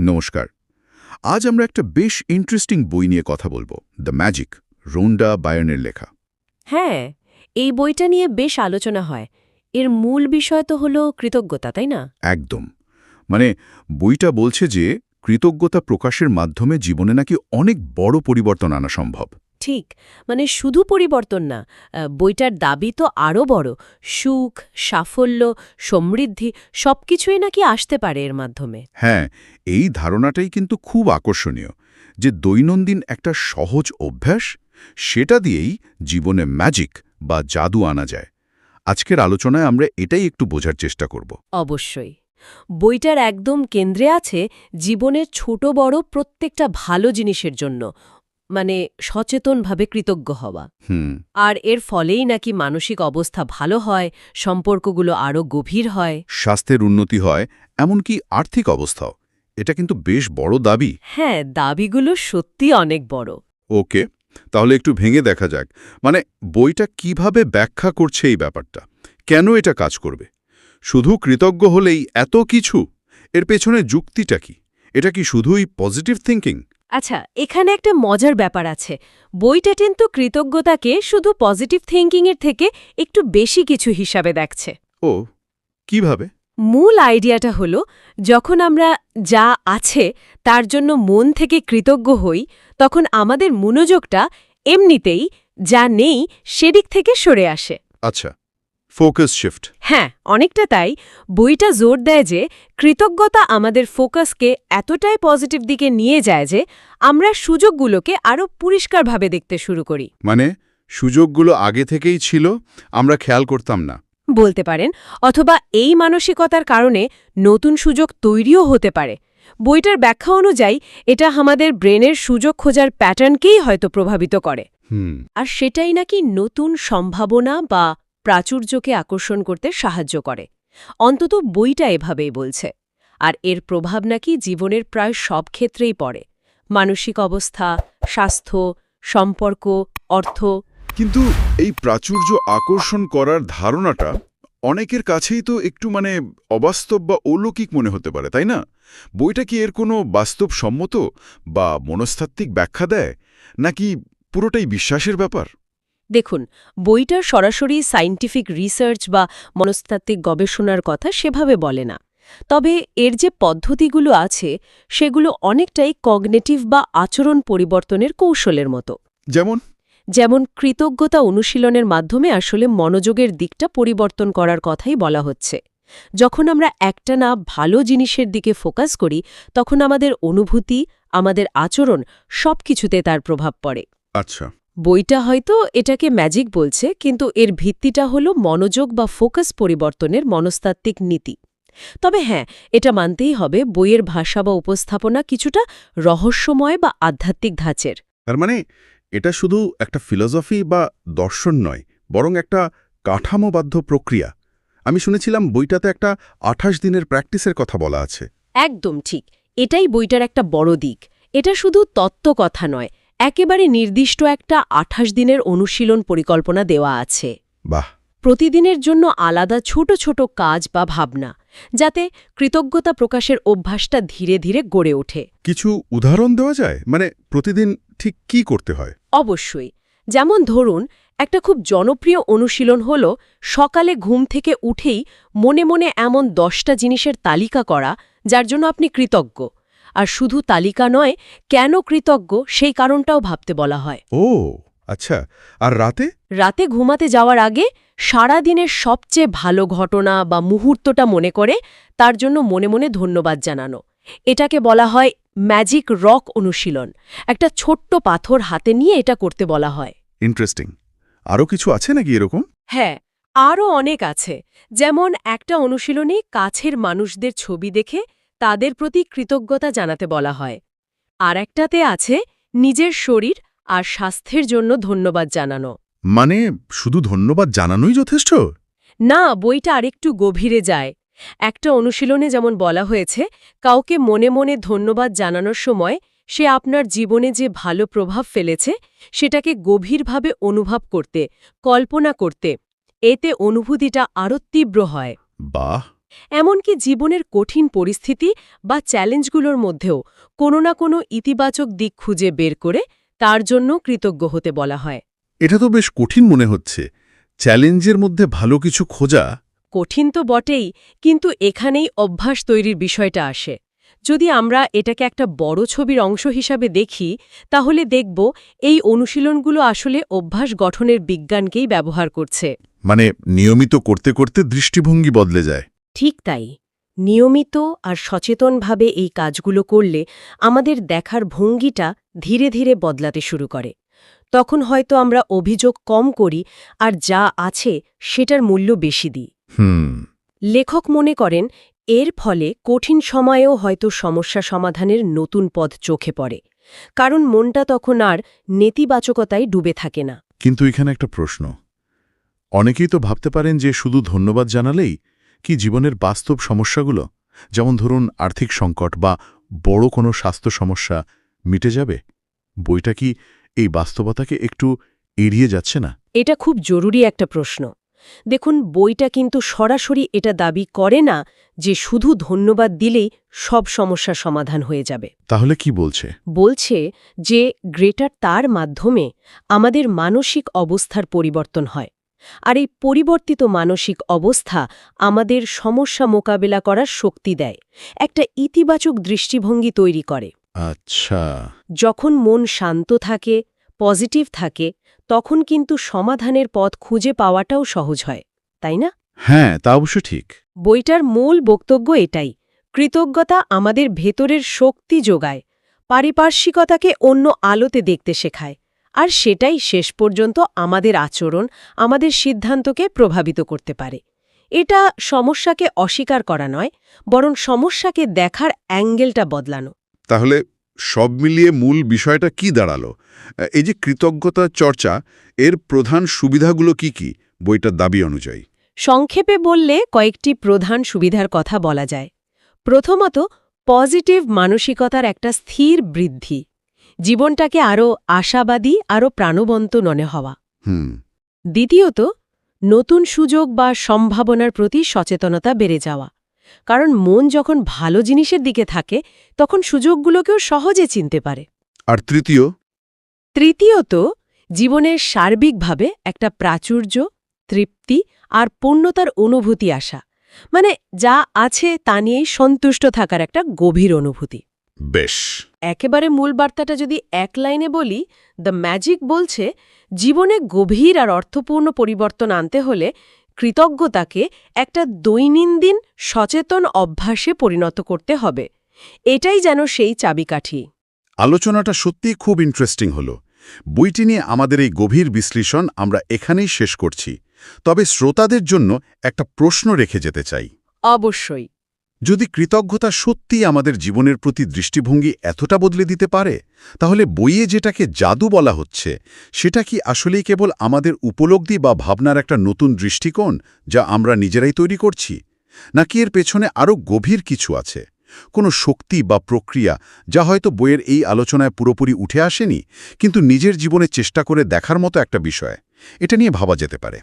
নমস্কার। আজ আমরা একটা বেশ ইন্টারেস্টিং বই নিয়ে কথা বলব দ্য ম্যাজিক রোন্ডা বায়নের লেখা। হ্যাঁ এই বইটা নিয়ে বেশ আলোচনা হয়। এর মূল বিষয় তো হলো কৃতজ্ঞতা তাই না? একদম। মানে বইটা বলছে যে কৃতজ্ঞতা প্রকাশের মাধ্যমে জীবনে নাকি অনেক বড় পরিবর্তন আনা সম্ভব। ঠিক মানে শুধু পরিবর্তন না বইটার দাবি তো আরও বড় সুখ সাফল্য সমৃদ্ধি সবকিছুই নাকি আসতে পারে এর মাধ্যমে। হ্যাঁ এই ধারণাটাই কিন্তু খুব আকর্ষণীয় যে দৈনন্দিন একটা সহজ অভ্যাস সেটা দিয়েই জীবনে ম্যাজিক বা জাদু আনা যায়। আজকের আলোচনায় আমরা এটাই একটু বোঝার চেষ্টা করব। অবশ্যই। বইটার একদম কেন্দ্রে আছে জীবনের ছোট বড় প্রত্যেকটা ভালো জিনিসের জন্য মানে সচেতনভাবে কৃতজ্ঞ হওয়া। হুম। আর এর ফলেই নাকি মানসিক অবস্থা ভালো হয় সম্পর্কগুলো আরও গভীর হয়। স্বাস্থ্যের উন্নতি হয় এমনকি আর্থিক অবস্থাও। এটা কিন্তু বেশ বড় দাবি। হ্যাঁ দাবিগুলো সত্যি অনেক বড়। ওকে তাহলে একটু ভেঙে দেখা যাক। মানে বইটা কীভাবে ব্যাখ্যা করছে এই ব্যাপারটা? কেন এটা কাজ করবে? শুধু কৃতজ্ঞ হলেই এত কিছু? এর পেছনে যুক্তিটা কি? এটা কি শুধুই পজিটিভ থিঙ্কিং আচ্ছা এখানে একটা মজার ব্যাপার আছে। বইটা কিন্তু কৃতজ্ঞতাকে শুধু পজিটিভ থিঙ্কিংয়ের থেকে একটু বেশি কিছু হিসাবে দেখছে। ও কীভাবে? মূল আইডিয়াটা হলো যখন আমরা যা আছে তার জন্য মন থেকে কৃতজ্ঞ হই তখন আমাদের মনোযোগটা এমনিতেই যা নেই সেদিক থেকে সরে আসে। আচ্ছা। Focus shift. হ্যাঁ অনেকটা তাই। বইটা জোর দেয় যে কৃতজ্ঞতা আমাদের ফোকাসকে এতটাই পজিটিভ দিকে নিয়ে যায় যে আমরা সুযোগগুলোকে আরও পরিষ্কারভাবে দেখতে শুরু করি। মানে সুযোগগুলো আগে থেকেই ছিল আমরা খেয়াল করতাম না। বলতে পারেন অথবা এই মানসিকতার কারণে নতুন সুযোগ তৈরিও হতে পারে। বইটার ব্যাখ্যা অনুযায়ী এটা আমাদের ব্রেনের সুযোগ খোঁজার প্যাটার্নকেই হয়তো প্রভাবিত করে। হুম। আর সেটাই নাকি নতুন সম্ভাবনা বা প্রাচুর্যকে আকর্ষণ করতে সাহায্য করে। অন্তত বইটা এভাবেই বলছে। আর এর প্রভাব নাকি জীবনের প্রায় সব ক্ষেত্রেই পড়ে। মানসিক অবস্থা, স্বাস্থ্য, সম্পর্ক, অর্থ। কিন্তু এই প্রাচুর্য আকর্ষণ করার ধারণাটা অনেকের কাছেই তো একটু মানে অবাস্তব বা অলৌকিক মনে হতে পারে, তাই না? বইটা কি এর কোনো বাস্তবসম্মত বা মনস্তাত্ত্বিক ব্যাখ্যা দেয়? নাকি পুরোটাই বিশ্বাসের ব্যাপার? দেখুন বইটার সরাসরি সায়েন্টিফিক রিসার্চ বা মনস্তাত্ত্বিক গবেষণার কথা সেভাবে বলে না। তবে এর যে পদ্ধতিগুলো আছে সেগুলো অনেকটাই কগনেটিভ বা আচরণ পরিবর্তনের কৌশলের মতো। যেমন? যেমন কৃতজ্ঞতা অনুশীলনের মাধ্যমে আসলে মনোযোগের দিকটা পরিবর্তন করার কথাই বলা হচ্ছে। যখন আমরা একটানা ভালো জিনিসের দিকে ফোকাস করি তখন আমাদের অনুভূতি আমাদের আচরণ সবকিছুতে তার প্রভাব পড়ে। আচ্ছা। বইটা হয়তো এটাকে ম্যাজিক বলছে কিন্তু এর ভিত্তিটা হলো মনোযোগ বা ফোকাস পরিবর্তনের মনস্তাত্ত্বিক নীতি। তবে হ্যাঁ এটা মানতেই হবে বইয়ের ভাষা বা উপস্থাপনা কিছুটা রহস্যময় বা আধ্যাত্মিক ধাঁচের। তার মানে এটা শুধু একটা ফিলসফি বা দর্শন নয় বরং একটা কাঠামোবাধ্য প্রক্রিয়া। আমি শুনেছিলাম বইটাতে একটা আঠাশ দিনের প্র্যাকটিসের কথা বলা আছে। একদম ঠিক। এটাই বইটার একটা বড় দিক। এটা শুধু তত্ত্ব কথা নয় একেবারে নির্দিষ্ট একটা আঠাশ দিনের অনুশীলন পরিকল্পনা দেওয়া আছে। বাহ। প্রতিদিনের জন্য আলাদা ছোট ছোট কাজ বা ভাবনা যাতে কৃতজ্ঞতা প্রকাশের অভ্যাসটা ধীরে ধীরে গড়ে ওঠে। কিছু উদাহরণ দেওয়া যায়? মানে প্রতিদিন ঠিক কি করতে হয়? অবশ্যই। যেমন ধরুন একটা খুব জনপ্রিয় অনুশীলন হল সকালে ঘুম থেকে উঠেই মনে মনে এমন দশটা জিনিসের তালিকা করা যার জন্য আপনি কৃতজ্ঞ। আর শুধু তালিকা নয় কেন কৃতজ্ঞ সেই কারণটাও ভাবতে বলা হয়। ও আচ্ছা আর রাতে? রাতে ঘুমাতে যাওয়ার আগে সারা দিনের সবচেয়ে ভালো ঘটনা বা মুহূর্তটা মনে করে তার জন্য মনে মনে ধন্যবাদ জানানো। এটাকে বলা হয় ম্যাজিক রক অনুশীলন। একটা ছোট্ট পাথর হাতে নিয়ে এটা করতে বলা হয়। ইন্টারেস্টিং। আরও কিছু আছে নাকি এরকম? হ্যাঁ আরও অনেক আছে। যেমন একটা অনুশীলনে কাছের মানুষদের ছবি দেখে তাদের প্রতি কৃতজ্ঞতা জানাতে বলা হয়। আর একটাতে আছে নিজের শরীর আর স্বাস্থ্যের জন্য ধন্যবাদ জানানো। মানে শুধু ধন্যবাদ জানানোই যথেষ্ট? না বইটা আরেকটু গভীরে যায়। একটা অনুশীলনে যেমন বলা হয়েছে কাউকে মনে মনে ধন্যবাদ জানানোর সময় সে আপনার জীবনে যে ভালো প্রভাব ফেলেছে সেটাকে গভীরভাবে অনুভব করতে কল্পনা করতে এতে অনুভূতিটা আরও তীব্র হয়। বাহ! এমনকি জীবনের কঠিন পরিস্থিতি বা চ্যালেঞ্জগুলোর মধ্যেও কোনো না কোনো ইতিবাচক দিক খুঁজে বের করে তার জন্য কৃতজ্ঞ হতে বলা হয়। এটা তো বেশ কঠিন মনে হচ্ছে। চ্যালেঞ্জের মধ্যে ভালো কিছু খোঁজা? কঠিন তো বটেই কিন্তু এখানেই অভ্যাস তৈরির বিষয়টা আসে। যদি আমরা এটাকে একটা বড় ছবির অংশ হিসাবে দেখি তাহলে দেখব এই অনুশীলনগুলো আসলে অভ্যাস গঠনের বিজ্ঞানকেই ব্যবহার করছে। মানে নিয়মিত করতে করতে দৃষ্টিভঙ্গি বদলে যায়। ঠিক তাই নিয়মিত আর সচেতনভাবে এই কাজগুলো করলে আমাদের দেখার ভঙ্গিটা ধীরে ধীরে বদলাতে শুরু করে। তখন হয়তো আমরা অভিযোগ কম করি আর যা আছে সেটার মূল্য বেশি দিই। হুম। লেখক মনে করেন এর ফলে কঠিন সময়েও হয়তো সমস্যা সমাধানের নতুন পথ চোখে পড়ে কারণ মনটা তখন আর নেতিবাচকতায় ডুবে থাকে না। কিন্তু এখানে একটা প্রশ্ন। অনেকেই তো ভাবতে পারেন যে শুধু ধন্যবাদ জানালেই কি জীবনের বাস্তব সমস্যাগুলো? যেমন ধরুন আর্থিক সংকট বা বড় কোনো স্বাস্থ্য সমস্যা মিটে যাবে? বইটা কি এই বাস্তবতাকে একটু এড়িয়ে যাচ্ছে না? এটা খুব জরুরি একটা প্রশ্ন। দেখুন বইটা কিন্তু সরাসরি এটা দাবি করে না যে শুধু ধন্যবাদ দিলেই সব সমস্যার সমাধান হয়ে যাবে। তাহলে কি বলছে? বলছে যে গ্রেটার তার মাধ্যমে আমাদের মানসিক অবস্থার পরিবর্তন হয়। আর এই পরিবর্তিত মানসিক অবস্থা আমাদের সমস্যা মোকাবেলা করার শক্তি দেয় একটা ইতিবাচক দৃষ্টিভঙ্গি তৈরি করে। আচ্ছা। যখন মন শান্ত থাকে পজিটিভ থাকে তখন কিন্তু সমাধানের পথ খুঁজে পাওয়াটাও সহজ হয় তাই না? হ্যাঁ তা অবশ্য ঠিক। বইটার মূল বক্তব্য এটাই কৃতজ্ঞতা আমাদের ভেতরের শক্তি যোগায় পারিপার্শ্বিকতাকে অন্য আলোতে দেখতে শেখায় আর সেটাই শেষ পর্যন্ত আমাদের আচরণ আমাদের সিদ্ধান্তকে প্রভাবিত করতে পারে। এটা সমস্যাকে অস্বীকার করা নয় বরং সমস্যাকে দেখার অ্যাঙ্গেলটা বদলানো। তাহলে সব মিলিয়ে মূল বিষয়টা কি দাঁড়াল? এই যে কৃতজ্ঞতা চর্চা এর প্রধান সুবিধাগুলো কি কি বইটার দাবি অনুযায়ী? সংক্ষেপে বললে কয়েকটি প্রধান সুবিধার কথা বলা যায়। প্রথমত পজিটিভ মানসিকতার একটা স্থির বৃদ্ধি। জীবনটাকে আরও আশাবাদী আরও প্রাণবন্ত মনে হওয়া। হুম। দ্বিতীয়ত নতুন সুযোগ বা সম্ভাবনার প্রতি সচেতনতা বেড়ে যাওয়া। কারণ মন যখন ভালো জিনিসের দিকে থাকে তখন সুযোগগুলোকেও সহজে চিনতে পারে। আর তৃতীয়? তৃতীয়ত জীবনের সার্বিকভাবে একটা প্রাচুর্য তৃপ্তি আর পূর্ণতার অনুভূতি আসা। মানে যা আছে তা নিয়েই সন্তুষ্ট থাকার একটা গভীর অনুভূতি। বেশ। একেবারে মূল বার্তাটা যদি এক লাইনে বলি দ্য ম্যাজিক বলছে জীবনে গভীর আর অর্থপূর্ণ পরিবর্তন আনতে হলে কৃতজ্ঞতাকে একটা দৈনন্দিন সচেতন অভ্যাসে পরিণত করতে হবে। এটাই যেন সেই চাবিকাঠি। আলোচনাটা সত্যিই খুব ইন্টারেস্টিং হলো। বইটি নিয়ে আমাদের এই গভীর বিশ্লেষণ আমরা এখানেই শেষ করছি। তবে শ্রোতাদের জন্য একটা প্রশ্ন রেখে যেতে চাই। অবশ্যই। যদি কৃতজ্ঞতা সত্যিই আমাদের জীবনের প্রতি দৃষ্টিভঙ্গি এতটা বদলে দিতে পারে, তাহলে বইয়ে যেটাকে জাদু বলা হচ্ছে, সেটা কি আসলেই কেবল আমাদের উপলব্ধি বা ভাবনার একটা নতুন দৃষ্টিকোণ যা আমরা নিজেরাই তৈরি করছি? নাকি এর পেছনে আরও গভীর কিছু আছে? কোনো শক্তি বা প্রক্রিয়া যা হয়তো বইয়ের এই আলোচনায় পুরোপুরি উঠে আসেনি, কিন্তু নিজের জীবনে চেষ্টা করে দেখার মতো একটা বিষয়। এটা নিয়ে ভাবা যেতে পারে।